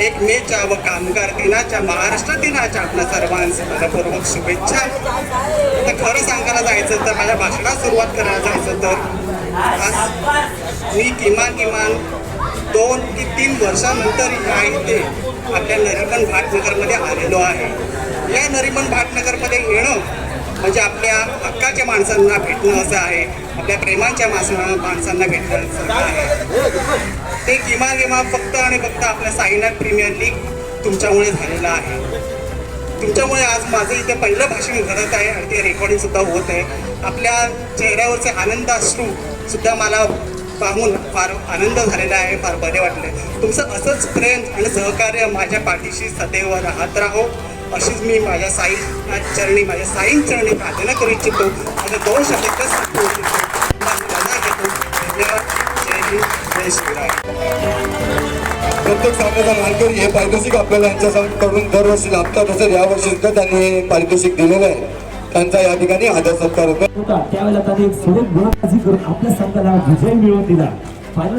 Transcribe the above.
एक मेच्या व कामगार दिनाच्या महाराष्ट्र दिनाच्या आपल्या सर्वांचे मनपूर्वक शुभेच्छा. तर खरं सांगायला जायचं तर माझ्या भाषणात सुरुवात करायला जायचं तर आज मी किमान किमान दोन की तीन वर्षानंतर या इथे आपल्या नरिमन भाटनगरमध्ये आलेलो आहे. या नरिमन भाटनगरमध्ये येणं म्हणजे आपल्या हक्काच्या माणसांना भेटणं असं आहे आपल्या प्रेमाच्या माणसांना माणसांना भेटणं असं आहे. ते किमान किमान फक्त आणि फक्त आपल्या साईनाथ प्रीमियर लीग तुमच्यामुळे झालेलं आहे. तुमच्यामुळे आज माझं इथे पहिलं भाषण घडत आहे आणि ते रेकॉर्डिंग सुद्धा होत आहे. आपल्या चेहऱ्यावरचे आनंद अश्रू सुद्धा मला पाहून फार आनंद झालेला आहे फार बरे वाटले. तुमचं असंच प्रेम आणि सहकार्य माझ्या पाठीशी सदैव राहत राहो. अशीच मी माझ्या साई चरणी माझ्या साईं चरणी प्रार्थना करू इच्छितो. आणि दोन शब्द सांगू घेतो धन्यवाद. जय हिंद. जय शिवराय प्रत्येक सामन्याचा मानकरी हे पारितोषिक आपल्याला यांच्याकडून दरवर्षी लाभतात तसंच यावर्षी सुद्धा त्यांनी हे पारितोषिक दिलेलं आहे. त्यांचा या ठिकाणी आदर सत्कार होता. त्यावेळेला त्यांनी एक सुरेख गोलंदाजी करून आपल्या संघाला विजय मिळवून दिला. फायनल